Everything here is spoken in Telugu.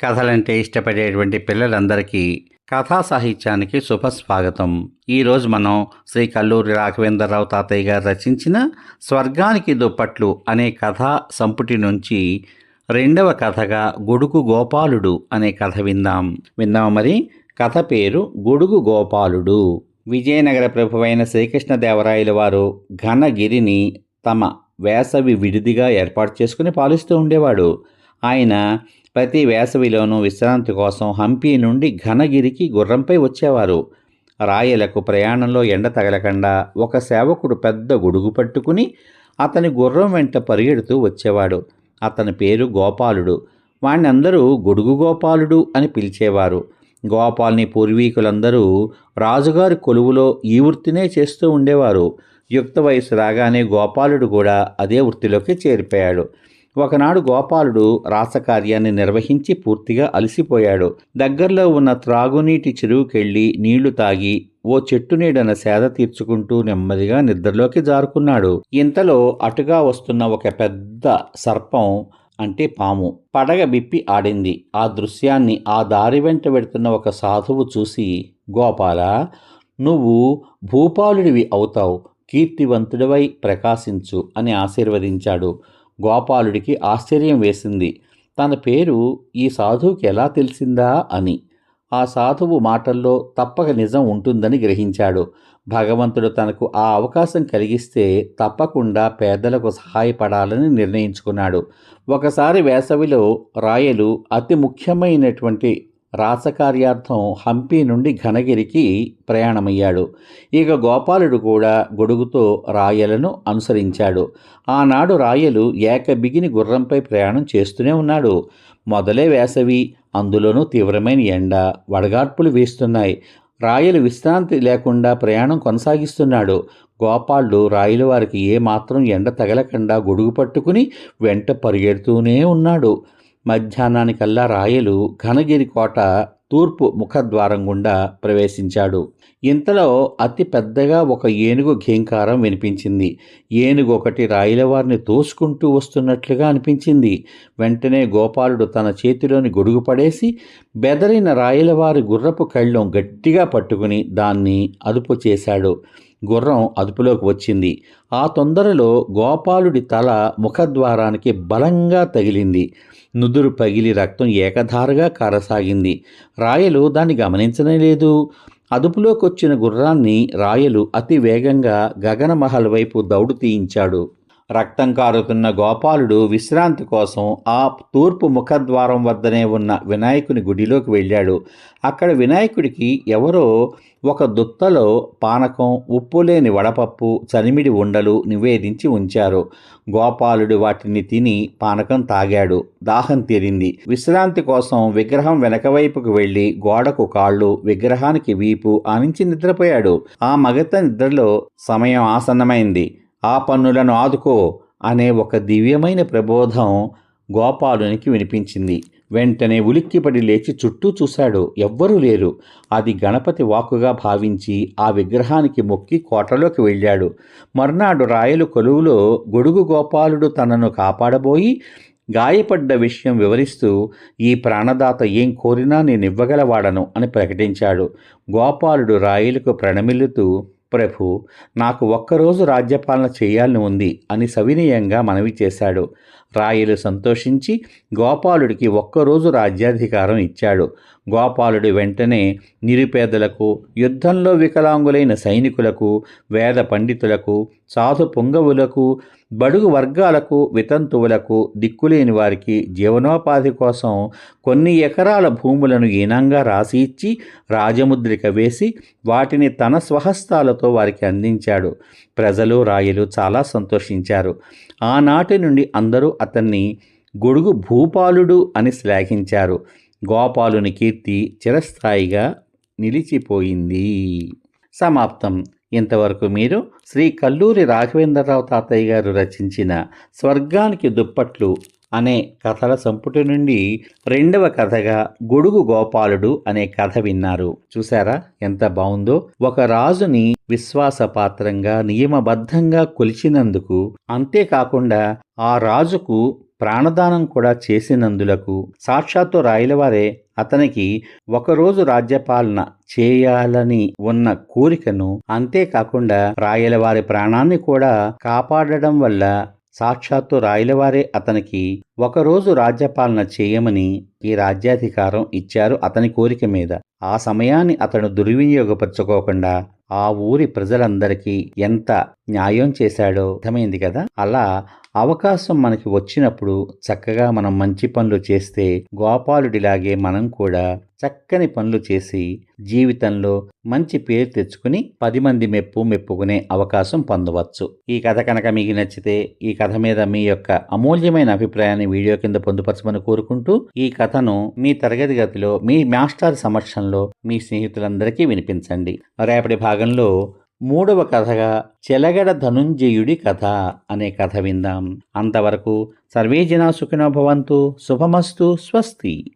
కథలంటే ఇష్టపడేటువంటి పిల్లలందరికీ కథా సాహిత్యానికి శుభస్వాగతం ఈరోజు మనం శ్రీ కల్లూరి రాఘవేంద్రరావు తాతయ్య గారు రచించిన స్వర్గానికి దుప్పట్లు అనే కథా సంపుటి నుంచి రెండవ కథగా గొడుగు గోపాలుడు అనే కథ విందాం. విందాం మరి? కథ పేరు గొడుగు గోపాలుడు. విజయనగర ప్రభువైన శ్రీకృష్ణదేవరాయల వారు ఘనగిరిని తమ వేసవి విడిదిగా ఏర్పాటు చేసుకుని పాలిస్తూ ఉండేవాడు. ఆయన ప్రతి వేసవిలోనూ విశ్రాంతి కోసం హంపి నుండి ఘనగిరికి గుర్రంపై వచ్చేవారు. రాయలకు ప్రయాణంలో ఎండ తగలకుండా ఒక సేవకుడు పెద్ద గొడుగు పట్టుకుని అతని గుర్రం వెంట పరిగెడుతూ వచ్చేవాడు. అతని పేరు గోపాలుడు. వాణ్ణి అందరూ గొడుగు గోపాలుడు అని పిలిచేవారు. గోపాల్ని పూర్వీకులందరూ రాజుగారి కొలువులో ఈ వృత్తినే చేస్తూ ఉండేవారు. యుక్త వయసు రాగానే గోపాలుడు కూడా అదే వృత్తిలోకి చేరిపోయాడు. ఒకనాడు గోపాలుడు రాసకార్యాన్ని నిర్వహించి పూర్తిగా అలసిపోయాడు. దగ్గరలో ఉన్న త్రాగునీటి చెరువుకెళ్ళి నీళ్ళు తాగి ఓ చెట్టు నీడన సేద తీర్చుకుంటూ నెమ్మదిగా నిద్రలోకి జారుకున్నాడు. ఇంతలో అటుగా వస్తున్న ఒక పెద్ద సర్పం అంటే పాము పడగ బిప్పి ఆడింది. ఆ దృశ్యాన్ని ఆ దారి వెంట వెడుతున్న ఒక సాధువు చూసి గోపాల నువ్వు భూపాలుడివి అవుతావు. కీర్తివంతుడివై ప్రకాశించు అని ఆశీర్వదించాడు. గోపాలుడికి ఆశ్చర్యం వేసింది. తన పేరు ఈ సాధువుకి ఎలా తెలిసిందా అని. ఆ సాధువు మాటల్లో తప్పక నిజం ఉంటుందని గ్రహించాడు. భగవంతుడు తనకు ఆ అవకాశం కలిగిస్తే తప్పకుండా పేదలకు సహాయపడాలని నిర్ణయించుకున్నాడు. ఒకసారి వేసవిలో రాయలు అతి ముఖ్యమైనటువంటి రాసకార్యార్థం హంపి నుండి ఘనగిరికి ప్రయాణమయ్యాడు. ఇక గోపాలుడు కూడా గొడుగుతో రాయలను అనుసరించాడు. ఆనాడు రాయలు ఏకబిగిని గుర్రంపై ప్రయాణం చేస్తూనే ఉన్నాడు. మొదలే వేసవి అందులోనూ తీవ్రమైన ఎండ వడగాడ్పులు వీస్తున్నాయి. రాయలు విశ్రాంతి లేకుండా ప్రయాణం కొనసాగిస్తున్నాడు. గోపాలుడు రాయల వారికి ఏమాత్రం ఎండ తగలకుండా గొడుగు పట్టుకుని వెంట పరిగెడుతూనే ఉన్నాడు. మధ్యాహ్నానికల్లా రాయలు ఘనగిరి కోట తూర్పు ముఖద్వారం గుండా ప్రవేశించాడు. ఇంతలో అతి పెద్దగా ఒక ఏనుగు ఘీంకారం వినిపించింది. ఏనుగు ఒకటి రాయలవారిని తోసుకుంటూ వస్తున్నట్లుగా అనిపించింది. వెంటనే గోపాలుడు తన చేతిలోని గొడుగు పడేసి బెదరిన రాయలవారి గుర్రపు కళ్ళం గట్టిగా పట్టుకుని దాన్ని అదుపు చేశాడు. గుర్రం అదుపులోకి వచ్చింది. ఆ తొందరలో గోపాలుడి తల ముఖద్వారానికి బలంగా తగిలింది. నుదురు పగిలి రక్తం ఏకధారగా కారసాగింది. రాయలు దాన్ని గమనించనే లేదు. అదుపులోకి వచ్చిన గుర్రాన్ని రాయలు అతి వేగంగా గగనమహల్ వైపు దౌడు తీయించాడు. రక్తం కారుతున్న గోపాలుడు విశ్రాంతి కోసం ఆ తూర్పు ముఖద్వారం వద్దనే ఉన్న వినాయకుని గుడిలోకి వెళ్ళాడు. అక్కడ వినాయకుడికి ఎవరో ఒక దుత్తలో పానకం ఉప్పు లేని వడపప్పు చనిమిడి ఉండలు నివేదించి ఉంచారు. గోపాలుడు వాటిని తిని పానకం తాగాడు. దాహం తీరింది. విశ్రాంతి కోసం విగ్రహం వెనకవైపుకు వెళ్ళి గోడకు కాళ్ళు విగ్రహానికి వీపు ఆనించి నిద్రపోయాడు. ఆ మగత నిద్రలో సమయం ఆసన్నమైంది. ఆ పన్నులను ఆదుకో అనే ఒక దివ్యమైన ప్రబోధం గోపాలునికి వినిపించింది. వెంటనే ఉలిక్కిపడి లేచి చుట్టూ చూశాడు. ఎవ్వరూ లేరు. అది గణపతి వాక్కుగా భావించి ఆ విగ్రహానికి మొక్కి కోటలోకి వెళ్ళాడు. మర్నాడు రాయలు కొలువులో గొడుగు గోపాలుడు తనను కాపాడబోయి గాయపడ్డ విషయం వివరిస్తూ ఈ ప్రాణదాత ఏం కోరినా నేను ఇవ్వగలవాడను అని ప్రకటించాడు. గోపాలుడు రాయలకు ప్రణమిల్లుతూ ప్రభు నాకు ఒక్కరోజు రాజ్యపాలన చేయాలని ఉంది అని సవినయంగా మనవి చేశాడు. రాయలు సంతోషించి గోపాలుడికి ఒక్కరోజు రాజ్యాధికారం ఇచ్చాడు. గోపాలుడు వెంటనే నిరుపేదలకు యుద్ధంలో వికలాంగులైన సైనికులకు వేద పండితులకు సాధు పొంగవులకు బడుగు వర్గాలకు వితంతువులకు దిక్కులేని వారికి జీవనోపాధి కోసం కొన్ని ఎకరాల భూములను ఈనంగా రాసి ఇచ్చి రాజముద్రిక వేసి వాటిని తన స్వహస్తాలతో వారికి అందించాడు. ప్రజలు రాయలు చాలా సంతోషించారు. ఆనాటి నుండి అందరూ అతన్ని గొడుగు భూపాలుడు అని శ్లాఘించారు. గోపాలుని కీర్తి చిరస్థాయిగా నిలిచిపోయింది. సమాప్తం. ఇంతవరకు మీరు శ్రీ కల్లూరి రాఘవేంద్రరావు తాతయ్య గారు రచించిన స్వర్గానికి దుప్పట్లు అనే కథల సంపుటి నుండి రెండవ కథగా గొడుగు గోపాలుడు అనే కథ విన్నారు. చూసారా ఎంత బాగుందో ఒక రాజుని విశ్వాసపాత్రంగా నియమబద్ధంగా కొలిచినందుకు అంతేకాకుండా ఆ రాజుకు ప్రాణదానం కూడా చేసినందులకు సాక్షాత్తు రాయలవారే అతనికి ఒకరోజు రాజ్యపాలన చేయాలని ఉన్న కోరికను అంతేకాకుండా రాయలవారి ప్రాణాన్ని కూడా కాపాడడం వల్ల సాక్షాత్తు రాయలవారే అతనికి ఒకరోజు రాజ్యపాలన చేయమని ఈ రాజ్యాధికారం ఇచ్చారు అతని కోరిక మీద. ఆ సమయాన్ని అతను దుర్వినియోగపరచుకోకుండా ఆ ఊరి ప్రజలందరికీ ఎంత న్యాయం చేశాడో అర్థమైంది కదా? అలా అవకాశం మనకి వచ్చినప్పుడు చక్కగా మనం మంచి పనులు చేస్తే గోపాలుడిలాగే మనం కూడా చక్కని పనులు చేసి జీవితంలో మంచి పేరు తెచ్చుకుని పది మంది మెప్పు మెప్పుకునే అవకాశం పొందవచ్చు. ఈ కథ కనుక మీకు నచ్చితే ఈ కథ మీద మీ యొక్క అమూల్యమైన అభిప్రాయాన్ని వీడియో కింద పొందుపరచమని కోరుకుంటూ ఈ కథను మీ తరగతి గదిలో మీ మాస్టర్ సమక్షంలో మీ స్నేహితులందరికీ వినిపించండి. రేపటి భాగంలో మూడవ కథగా చెలగడ ధనుంజయుడి కథ అనే కథ విందాం. అంతవరకు సర్వే జనా సుఖినో భవంతు శుభమస్తు స్వస్తి.